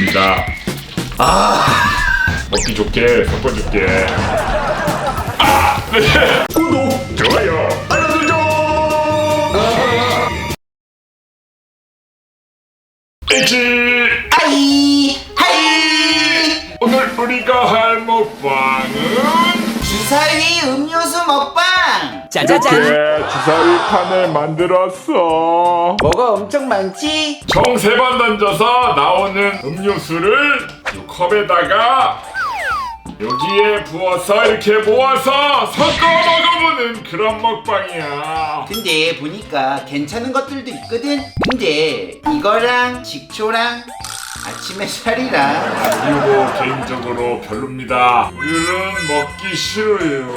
좋습니다. 아 먹기 좋게 섞어 줄게. 아 네. 구독 좋아요 알람 설정. 일치 하이 하이 오늘 우리가 할 먹방은 주사위 음료수 먹방 짜자잔 이렇게 주사위 판을 만들었어. 뭐가 엄청 많지? 총 세 번 던져서 나오는 음료수를 이 컵에다가 여기에 부어서 이렇게 모아서 섞어 먹어보는 그런 먹방이야. 근데 보니까 괜찮은 것들도 있거든 근데 이거랑 식초랑 아침 햇살이랑 그리고 개인적으로 별로입니다. 우유는 먹기 싫어요.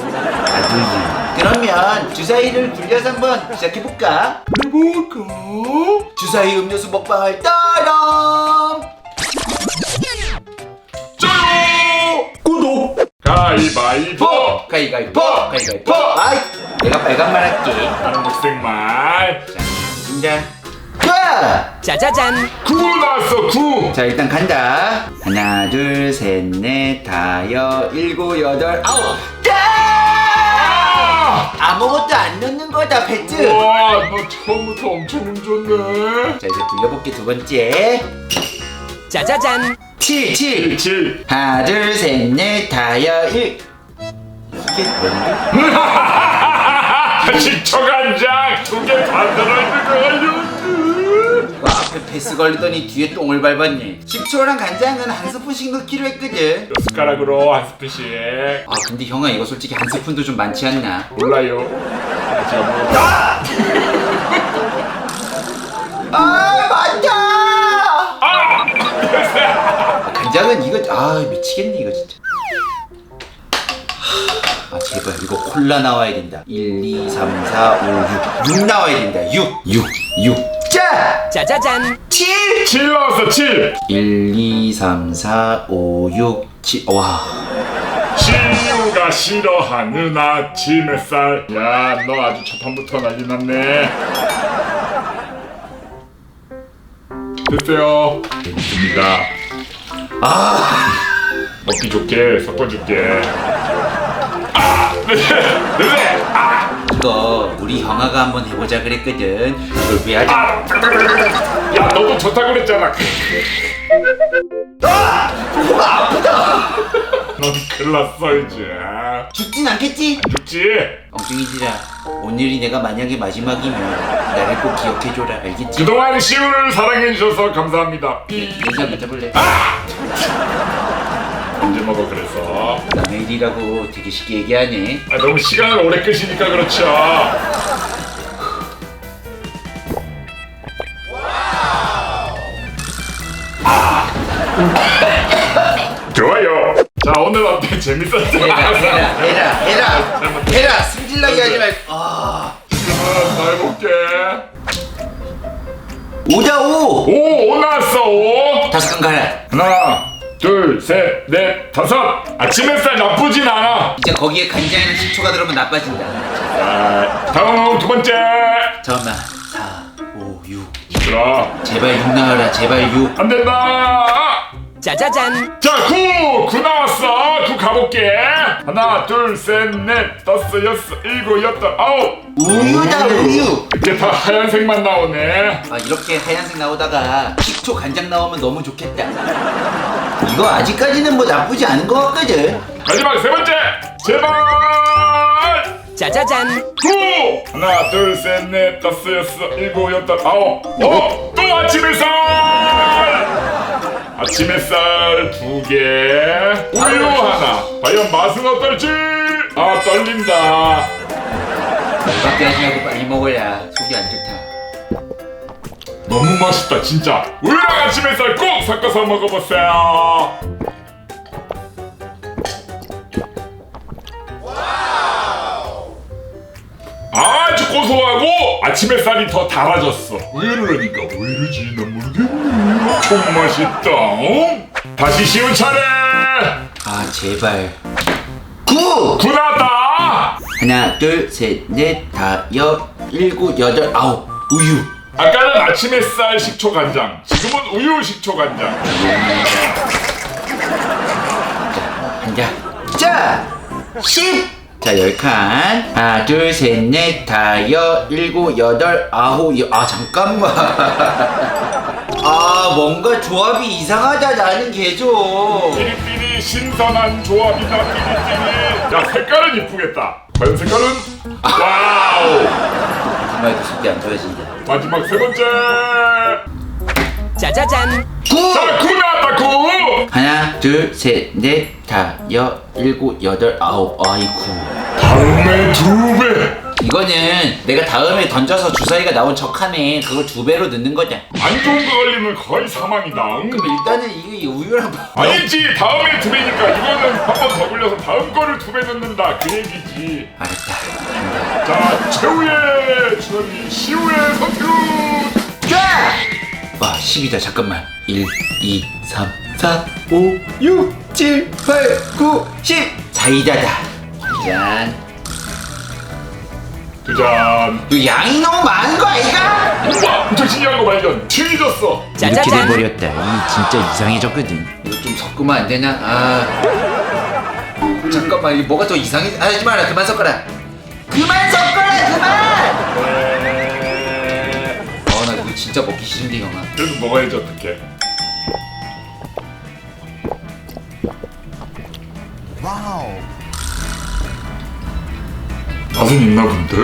그러면 주사위를 굴려서 한번 시작해볼까? 해볼까? 주사위 음료수 먹방을 따람 짜요! 구독! 가위바위보! 뽀! 가위가위뽀! 가위가위뽀! 아이 내가 빨간 말 할게 나는 녹색말. 자 진짜 자! 짜자잔 구 나왔어, 구! 자 일단 간다 하나 둘 셋 넷 다여 일곱 여덟 아홉 짠! 아! 아무것도 안 넣는 거다 배트 와, 너 처음부터 엄청 운 좋네. 자 이제 굴려볼게 두 번째 짜자잔 7 7 일치. 하나 둘 셋 넷 다여 일 이게 뭔데? 식초간장 두 개 다 들어있는 거예요. 앞에 패스 걸리더니 뒤에 똥을 밟았네 식초랑 간장은 한 스푼씩 넣기로 했거든. 숟가락으로 한 스푼씩. 아 근데 형아 이거 솔직히 한 스푼도 좀 많지 않나? 몰라요. 제가 뭐아 많다! 아! 간장은 이거 아 미치겠네 이거 진짜. 아 제발 이거 콜라 나와야 된다. 1 2 3 4 5 6 6 나와야 된다. 6 6 6자 짜자잔 7 7 나왔어, 7. 1 2 3 4 5 6 7와 시우가 싫어하는 아침 햇살. 야, 너 아주 첫판부터 난리 났네. 됐어요. 됐습니다. 아! 먹기 좋게 섞어줄게. 아! 네! 네! 아! 이거 우리 형아가 한번 해보자 그랬거든 이걸 왜 하지 아! 야, 너도 좋다고 그랬잖아. 뭐가 아프다 넌 큰일 났어, 이제. 죽진 않겠지? 죽지? 엉뚱이지라 오늘이 내가 만약에 마지막이면 나를 꼭 기억해줘라 알겠지? 그동안 시우를 사랑해주셔서 감사합니다. 삐. 인사 붙여볼래? 언제 먹어, 그래서. 남의 일이라고 되게 쉽게 얘기하네 아, 너무 시간을 오래 끄시니까 그렇죠. 아. 좋아요. 자 오늘 어때 재밌었죠? 해라 해라 해라 해라 해라 승질나게 하지 말고 아 지금은 더 해볼게. 오자 오 오, 오 나왔어 오. 다섯 칸 가라 하나, 둘, 셋, 넷, 다섯. 아침 햇살 나쁘진 않아. 이제 거기에 간장이랑 식초가 들어오면 나빠진다 자, 다음 두 번째. 잠깐만 4 5 6 들어. 제발 6 나와라 제발 6 안 된다. 짜자잔 자, 구! 구 나왔어! 구 가볼게! 하나, 둘, 셋, 넷, 다섯, 여섯, 일곱, 여덟, 아홉! 우유다 우유 이게 다 하얀색만 나오네. 아 이렇게 하얀색 나오다가 식초 간장 나오면 너무 좋겠다 이거 아직까지는 뭐 나쁘지 않은 것 같거든 마지막 세 번째! 제발! 짜자잔 구! 하나, 둘, 셋, 넷, 다섯, 여섯, 일곱, 여덟, 아홉! 어! 또 아침 햇살! 아침 햇살 두 개, 우유 하나. 과연 맛은 어떨지? 아, 떨린다. 밖에 하지 말고 빨리 먹어야 속이 안 좋다 너무 맛있다 진짜. 우유랑 아침 햇살 꼭 섞어서 먹어보세요. 아주 고소하고 아침 햇살이 더 달아졌어. 왜 이러니까 왜 이러지 난 모르겠네. 엄청 맛있다 어? 다시 시우 차례. 아 제발. 구! 구 나왔다! 하나 둘 셋 넷 다섯 일곱 여덟 아홉. 우유 아까는 아침 햇살 식초 간장, 지금은 우유 식초 간장. 한자 자! 10! 자, 열 칸. 하나, 둘, 셋, 넷, 다섯, 일곱, 여덟, 아홉, 여... 아, 잠깐만. 아, 뭔가 조합이 이상하다, 나는 계속. 삐리삐리 신선한 조합이다 삐리삐리. 야 색깔은 이쁘겠다. 과연 색깔은? 와우. 정말도 쉽게 안 좋아진다. 마지막 세 번째. 짜자잔 구! 자, 구 나왔다 구. 하나, 둘, 셋, 넷, 다섯, 일곱, 여덟, 아홉. 아이쿠. 다음에 두 배. 이거는 내가 다음에 던져서 주사위가 나온 척하네. 그걸 두 배로 넣는 거냐. 안 좋은 거 걸리면 거의 사망이다. 응? 그럼 일단은 이게 우유랑 아니지 다음에 두 배니까 이거는 한 번 더 굴려서 다음 거를 두 배 넣는다 그 얘기지. 알았다. 자 최후의 주사위 시우의 선택. 자! 와, 10이다. 잠깐만. 1, 2, 3, 4, 5, 6, 7, 8, 9, 10. 사이다다. 짠. 두 잔. 이 양이 너무 많은 거 아이가? 우와 엄청 신기한 거 발견. 튀겨졌어. 이렇게 짜자잔 돼버렸다. 이 진짜 이상해졌거든. 이거 좀 섞으면 안 되나? 아. 잠깐만, 이거 뭐가 더 이상해? 아, 하지 마라. 그만 섞어라. 그만 섞어라, 그만! 어, 나 이거 진짜 먹기 싫은데, 형아. 그래도 먹어야지 어떡해. 맛은 있나 본데?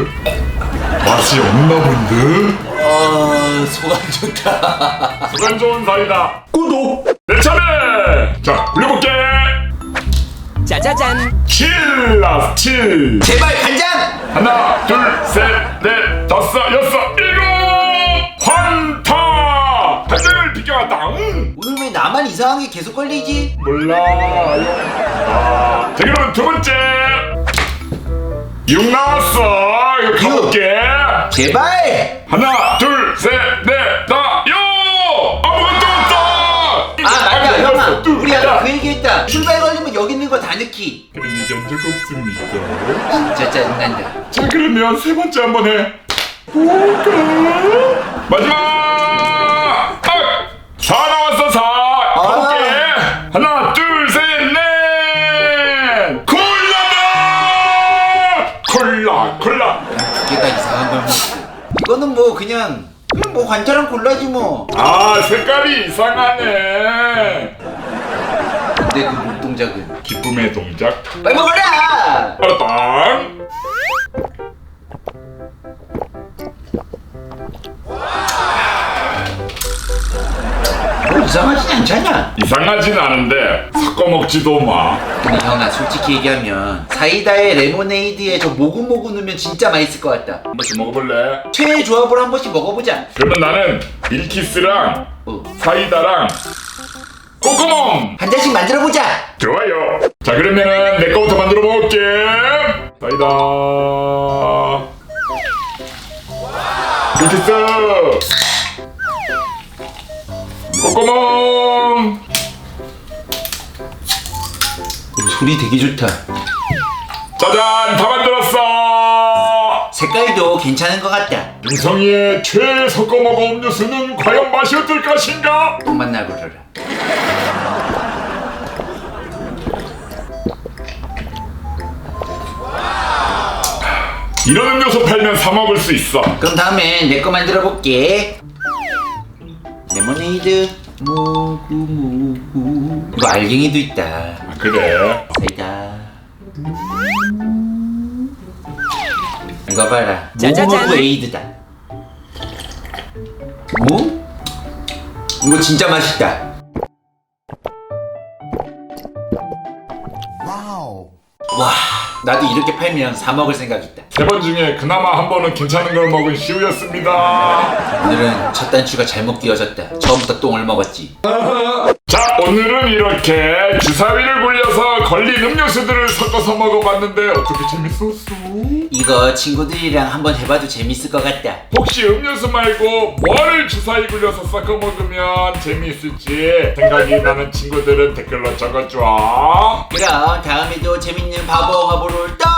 맛이 없나 본데? 어, 소감 좋다. 소간 좋은 사이다. 구독. 내 차례. 자 굴려볼게. 짜자잔 칠라스 칠. 제발, 간장! 하나, 둘, 셋, 넷, 다섯, 여섯, 일곱! 환타! 한 장을 비켜왔다. 응. 오늘 왜 나만 이상한 게 계속 걸리지? 몰라. 아, 자, 그러면 두 번째. 6 나왔어. 이거 가볼게. 제발! 하나, 둘, 셋, 넷, 다, 요! 아무것도 없다! 아, 맞다, 형아. 우리 아까 야. 그 얘기했다. 출발 걸리면 여기 있는 거 다 넣기. 그런 얘기 한 적 없습니다. 진짜 짜증난다. 자 그러면 세 번째 한 번 해 볼까 마지막 아! 4 나왔어 4 가볼게 하나 둘 콜라 이게 다 이상한 걸 먹고. 이거는 뭐 그냥 그냥 뭐 관찰한 콜라지 뭐. 아 색깔이 이상하네 근데 그 몸동작은 기쁨의 동작 빨리 먹어라. 알았 이상하진 않잖아. 이상하진 않은데 섞어 먹지도 마 근데 형아 솔직히 얘기하면 사이다에 레모네이드에 저 모구모구 넣으면 진짜 맛있을 것 같다. 한 번씩 먹어볼래? 최애 조합으로 한 번씩 먹어보자. 그러면 나는 밀키스랑 어. 사이다랑 꼬꼬몽 한 잔씩 만들어 보자. 좋아요 자 그러면은 내 거부터 만들어 볼게 사이다 밀키스 소리 되게 좋다. 짜잔 다 만들었어 색깔도 괜찮은 것 같다. 윤성이의 최애 섞어 먹어 음료수는 과연 맛이 어떨 것인가? 또 만나보려라. 이런 음료수 팔면 사 먹을 수 있어 그럼 다음엔 내 거 만들어 볼게. 레모네이드 모구 모구 이거 알갱이도 있다. 아, 그래 사이다. 이거 봐라. 짜자잔. 모구모구 에이드다. 뭐? 이거 진짜 맛있다. 와, 나도 이렇게 팔면 사 먹을 생각 있다. 세 번 중에 그나마 한 번은 괜찮은 걸 먹은 시우였습니다 오늘은 첫 단추가 잘못 끼워졌다. 처음부터 똥을 먹었지. 자 오늘은 이렇게 주사위를 굴려 서 걸린 음료수들을 섞어서 먹어봤는데 어떻게 재밌었어? 이거 친구들이랑 한번 해봐도 재밌을 것 같다. 혹시 음료수 말고 뭐를 주사위 굴려서 섞어 먹으면 재미있을지 생각이 나는 친구들은 댓글로 적어줘 그럼 다음에도 재밌는 바보 화보를 또